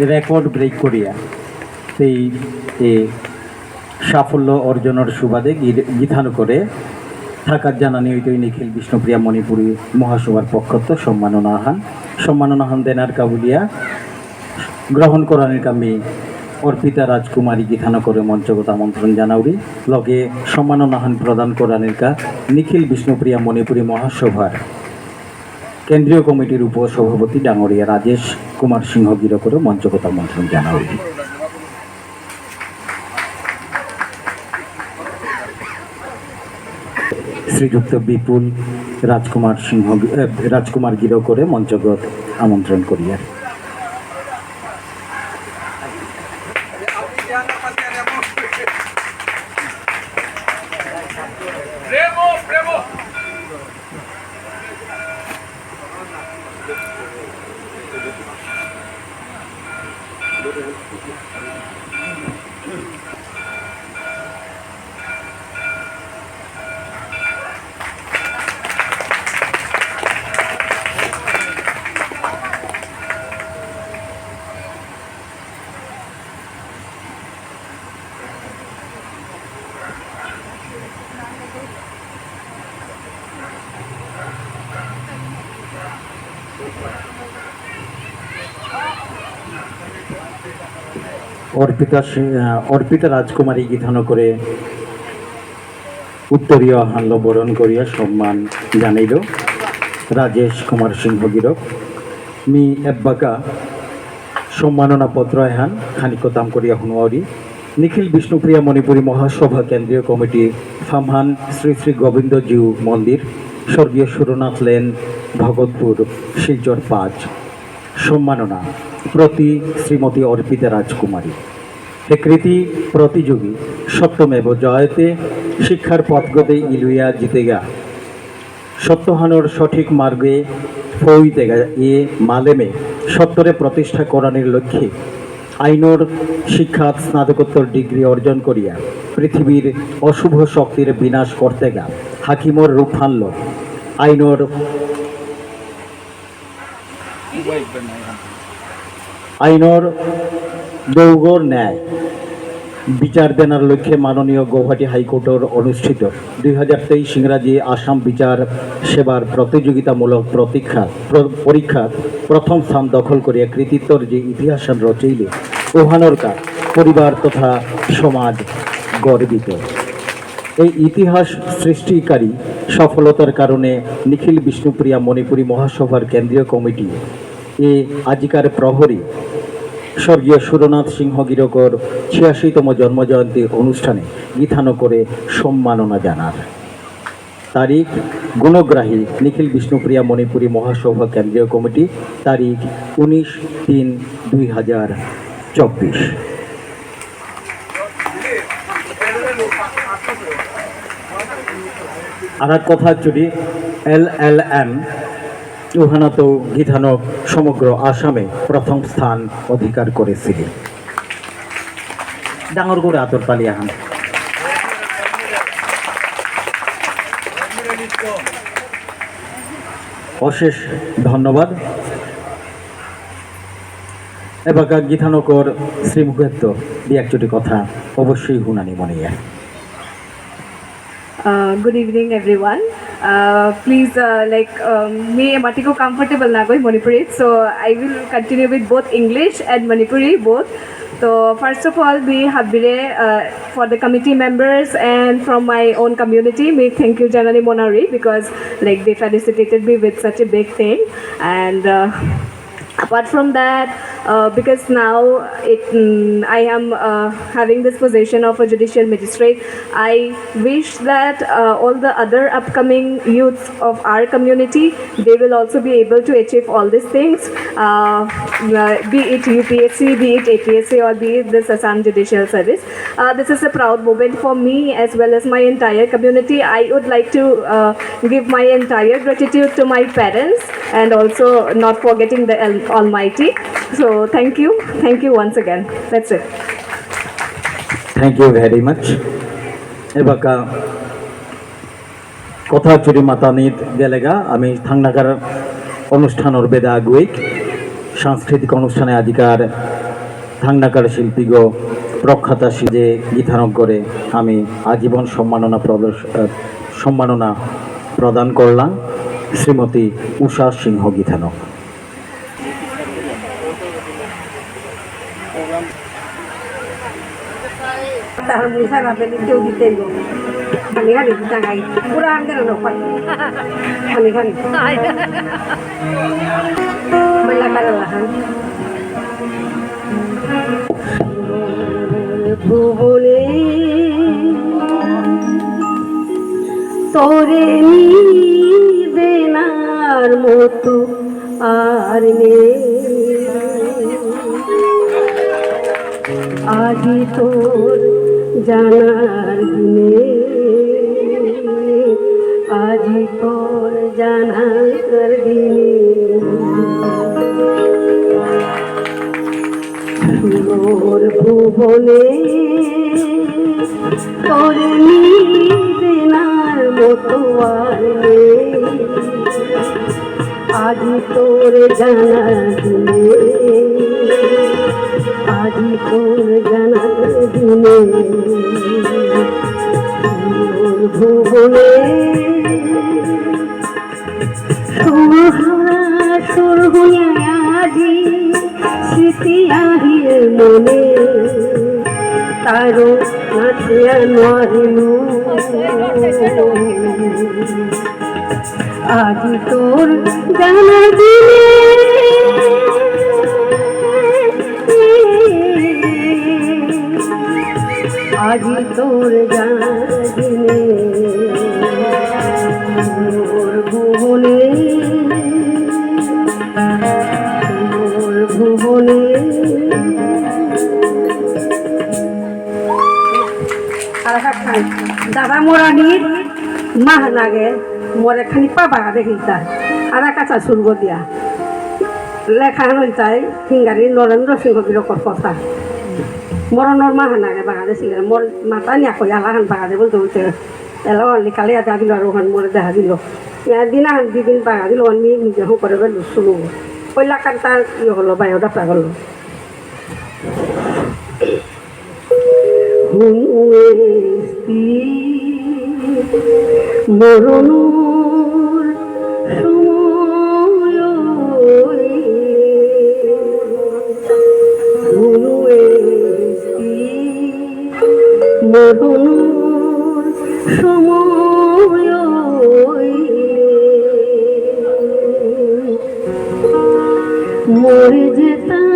Record break করিয়া সেই সাফল্য অর্জনের সুবাদে গী- গীতানু করে থাকার জানানি হইত নিখিল বিষ্ণুপ্রিয়া মণিপুরী মহাসভার পক্ষত্ব সম্মাননা আহান। সম্মাননা আহান দেনার কাবুলিয়া। গ্রহণ করানোর কামি অর্পিতা রাজকুমারী গীতানো করে মঞ্চগত আমন্ত্রণ জানাউরি। লগে সম্মাননা আহান প্রদান করানোর কা নিখিল বিষ্ণুপ্রিয়া মণিপুরী মহাসভার কেন্দ্রীয় কমিটির উপসভাপতি ডাঙরিয়া রাজেশ কুমার সিংহ গিরো করে মঞ্চগত আমন্ত্রণ হয়েছে শ্রীযুক্ত বিপুল রাজকুমার সিংহ রাজকুমার গিরো করে মঞ্চগত আমন্ত্রণ করিয়ার Thank you. অর্পিতা অর্পিতা রাজকুমারী গীতানো করে উত্তরীয় হাল্য বরণ করিয়া সম্মান জানাইল রাজেশ কুমার সিংহ গিরক। মি এব্বাকা সম্মাননা পত্র এহান, খানিকতাম করিয়া হুনুয়ারি নিখিল বিষ্ণুপ্রিয়া মণিপুরী মহাসভা কেন্দ্রীয় কমিটি ফামহান শ্রী শ্রী গোবিন্দজিউ মন্দির, স্বর্গীয় সুরনাথ লেন ভগতপুর শিলচর পাঁচ। সম্মাননা প্রতি শ্রীমতী অর্পিতা রাজকুমারী। হে কৃতি প্রতিযোগী সপ্তমেব জয়তে শিক্ষার পথগতে ইলুইয়া জিতেগা সত্যহানোর সঠিক মার্গে ফৌইতেগা এ মালেমে সত্তরে প্রতিষ্ঠা করানোর লক্ষ্যে আইনোর শিক্ষাত স্নাতকোত্তর ডিগ্রি অর্জন করিয়া পৃথিবীর অশুভ শক্তির বিনাশ করতে গা হাকিমর রূপ হানল। আইনোর আইনোর দৌগর ন্যায় বিচার দেনার লক্ষ্যে মাননীয় গৌহাটি হাইকোর্টের অনুষ্ঠিত। দুই হাজার তেইশ ইংরাজি আসাম বিচার সেবার প্রতিযোগিতামূলক প্রতীক্ষা প্র- পরীক্ষার প্রথম স্থান দখল করিয়া কৃতিত্বর যে ইতিহাস রচইলে ওহানরকার পরিবার তথা সমাজ গর্বিত এই ইতিহাস সৃষ্টিকারী সফলতার কারণে নিখিল বিষ্ণুপ্রিয়া মণিপুরী মহাসভার কেন্দ্রীয় কমিটি এ আজিকার প্রহরী স্বর্গীয় সুরনাথ সিংহ গিরকর ছিয়াশিতম জন্মজয়ন্তী অনুষ্ঠানে গীতানো করে সম্মাননা জানার তারিখ, গুণগ্রাহী নিখিল বিষ্ণুপ্রিয়া মণিপুরী মহাসভা কেন্দ্রীয় কমিটি, তারিখ, উনিশ তিন দুই হাজার চব্বিশ। আর এক কথা চুরি এল এল এম উহানাতো গীতানক সমগ্র আসামে প্রথম স্থান অধিকার করেছিল। ডাঙর করে আতর পালি আহান। অশেষ ধন্যবাদ। এবাকা গীতানকর শ্রীমুখেত্ব দি একচুটি কথা অবশ্যই হুনানি মনে evening, everyone. Uh, please, uh, like, um, me matiko comfortable na goi Manipuri, so I will continue with both English and Manipuri both. So first of all, we have uh, for the committee members and from my own community, me thank you Janani Monari because like they felicitated me with such a big thing and. Uh, apart from that uh, because now it mm, i am uh, having this position of a judicial magistrate i wish that uh, all the other upcoming youths of our community they will also be able to achieve all these things uh, uh, be it upsc be it apsc or be it this assam judicial service. Uh, this is a proud moment for me as well as my entire community. I would like to uh, give my entire gratitude to my parents and also not forgetting the Al- almighty. So, thank you. Thank you once again. That's it. Thank you very much এবাকা কথা চুরি মাতানিত গেলেগা আমি থাংনাগার অনুষ্ঠানৰ বেদা আগুৱেক সাংস্কৃতিক অনুষ্ঠানে আধিকার থাংনাকার শিল্পীগ প্রখ্যাতা শিজে গীতানক করে আমি আজীবন সম্মাননা প্রদর্শ সম্মাননা প্রদান করলাম শ্রীমতী উষা সিংহ ভুবনে তোরে নিবেনার মতো আর আজি তোর জানার দিনে, আজি তোর জানার দিনে সুর ভুবনে তোর নিবেনার মতো আর নেই। আজি তোর জানা দিলে আজি তোর জানার আজি তোর জানা দিনে আজি তোর জানা দিনে মোর ভুবনে মোর ভুবনে দাদা মোরানির মাহ লাগে, মোরে খানি পাবা দেখিতা আরা কাঁচা শুনব দিয়া। লেখা হইতাই ফিঙ্গারি নরেন্দ্র সিংহ বিরকর কথা মরণর মাহ নাগে বাগাদে ছিলেন মোর মাতা নিয়া কই আলাহান বাগাদে বলতে বলতে এলাও আনলি কালে দেখা দিল আর ওখান মোরে দেখা দিল। দিনা দুদিন বাগা দিল আমি নিজে হোক করে গেল শুরু কইলা কান তার ইয়ে হলো বায়োডাটা হলো মরণর মরণর সময় মরে যেতা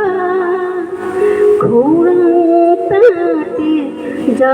যা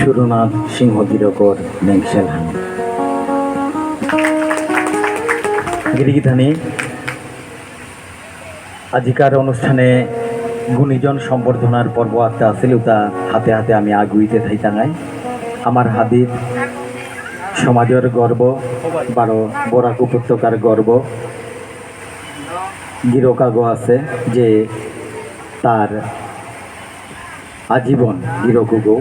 সুরনাথ সিংহ গিরকর মেংসেল হানি। গিরিগিধানি, আজিকার অনুষ্ঠানে গুণীজন সম্বর্ধনার পর্ব আস্তে আছিল, তা হাতে হাতে আমি আগুইতে থাইতাঙাই আমার হাদির সমাজের গর্ব, বারো বরাক উপত্যকার গর্ব। গিরকাগো আছে যে তার আজীবন গিরকুগো।